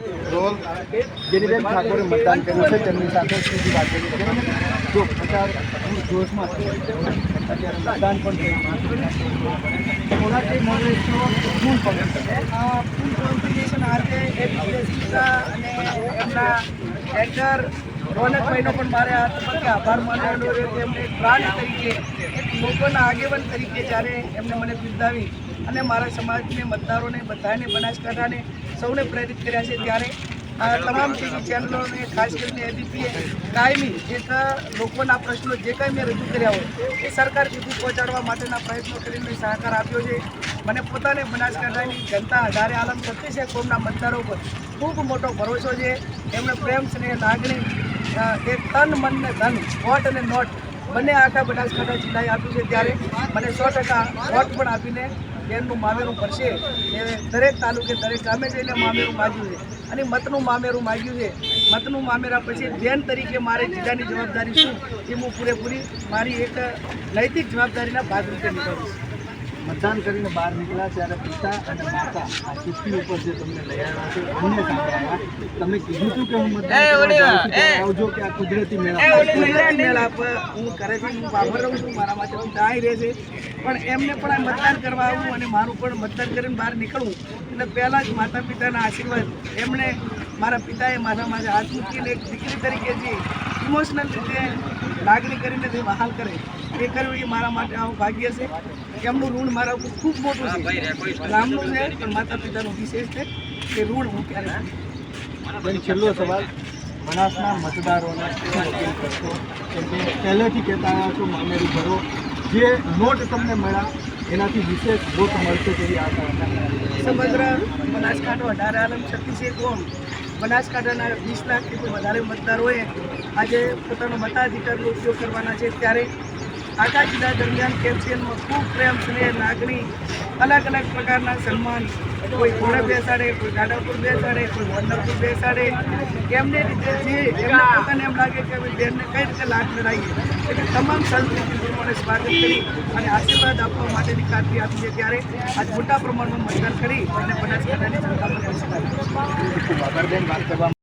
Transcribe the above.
Role ગિરિબેન ઠાકોરે મતદાન કર્યું છે તેમની સાથે સીધી વાત કરી. જો પ્રચાર પૂર જોશમાં છે અત્યારે મતદાન પણ કોનાથી આ ફૂલ કોમ્પિટિશન આજે એપીએસસીના અને એમના એન્ટર રોનકભાઈનો પણ મારે આ તબક્કે આભાર માનવાનો રહ્યો. કે એમને પ્રાણ તરીકે એક લોકોના આગેવાન તરીકે જ્યારે એમને મને બિરદાવી અને મારા સમાજને મતદારોને બધાને બનાસકાંઠાને સૌને પ્રેરિત કર્યા છે ત્યારે આ તમામ ટીવી ચેનલોને ખાસ કરીને એબીપીએ કાયમી જે લોકોના પ્રશ્નો જે કાંઈ મેં રજૂ કર્યા હોય, એ સરકાર સુધી પહોંચાડવા માટેના પ્રયત્નો કરીને સહકાર આપ્યો છે. મને પોતાને બનાસકાંઠાની જનતા અઢારે આલમ છત્રીસે કોમના મતદારો પર ખૂબ મોટો ભરોસો છે. એમણે પ્રેમ, સ્નેહ, લાગણી એ તન, મન ને ધન, વોટ અને નોટ બંને આખા બનાસકાંઠા જિલ્લાએ આપ્યું છે. ત્યારે મને સો ટકા વોટ પણ આપીને બેનનું મામેરું ભરશે. એ દરેક તાલુકે, દરેક ગામે જઈને મામેરું માગ્યું છે. અને મતનું મામેરું માગ્યું છે. મતનું મામેરા પછી બેન તરીકે મારે જિલ્લાની જવાબદારી શું? એ હું પૂરેપૂરી મારી એક નૈતિક જવાબદારીના ભાગરૂપે નિભાવીશ. મતદાન કરીને બહાર નીકળ્યા ત્યારે પિતા અને માતા આ ચિઠ્ઠી ઉપર જે તમને લઈ આવ્યા છે અન્ય સાથે તમે કીધું હતું કે હું મતદાન આવજો કે આ કુદરતી મેળા કુદરતી મેળા પર હું કરે છે હું બાબર રહું છું મારા માટે આવી રહે છે. પણ એમને પણ આ મતદાન કરવા આવું અને મારું પણ મતદાન કરીને બહાર નીકળવું. એટલે પહેલાં જ માતા પિતાના આશીર્વાદ. એમણે મારા પિતાએ મારા માથે હાથ મૂકીને એક દીકરી તરીકે જે ઇમોશનલ રીતે લાગણી કરીને જે વહાલ કરે. એ કરવું એ મારા માટે આવું ભાગ્ય છે. એમનું ઋણ મારા ઉપર ખૂબ મોટું છે. રામનું છે પણ માતા પિતાનું વિશેષ છે કે ઋણ હું ક્યારે છેલ્લો સવાલ. બનાસના મતદારોને અપીલ કરશો? કે પહેલેથી કહેતા આવ્યા છો મામેરું ભરો જે નોટ તમને મળ્યા એનાથી વિશેષ વોટ મળશે તેવી આશા. સમગ્ર બનાસકાંઠો અઢાર આલમ છત્રીસે કોમ. બનાસકાંઠાના વીસ લાખથી વધારે મતદારોએ આજે પોતાનો મતાધિકારનો ઉપયોગ કરવાના છે. ત્યારે આખા જિલ્લા દરમિયાન કેમ્પિયનમાં ખૂબ પ્રેમ, સ્નેહ, લાગણી, અલગ અલગ પ્રકારના સન્માન. કોઈ ઘોડે બેસાડે, કોઈ ગાડા બેસાડે, કોઈ વંદર બેસાડે. એમને રીતે જે એમને પોતાને એમ લાગે કે ભાઈ બેનને કઈ રીતે લાભ લડાવીએ એટલે તમામ સંસ્કૃતિ પ્રમાણે સ્વાગત કરી અને આશીર્વાદ આપવા માટેની ખાતરી આપી છે. ત્યારે આજ મોટા પ્રમાણમાં મતદાન કરી અને બનાસકાંઠાની જનતા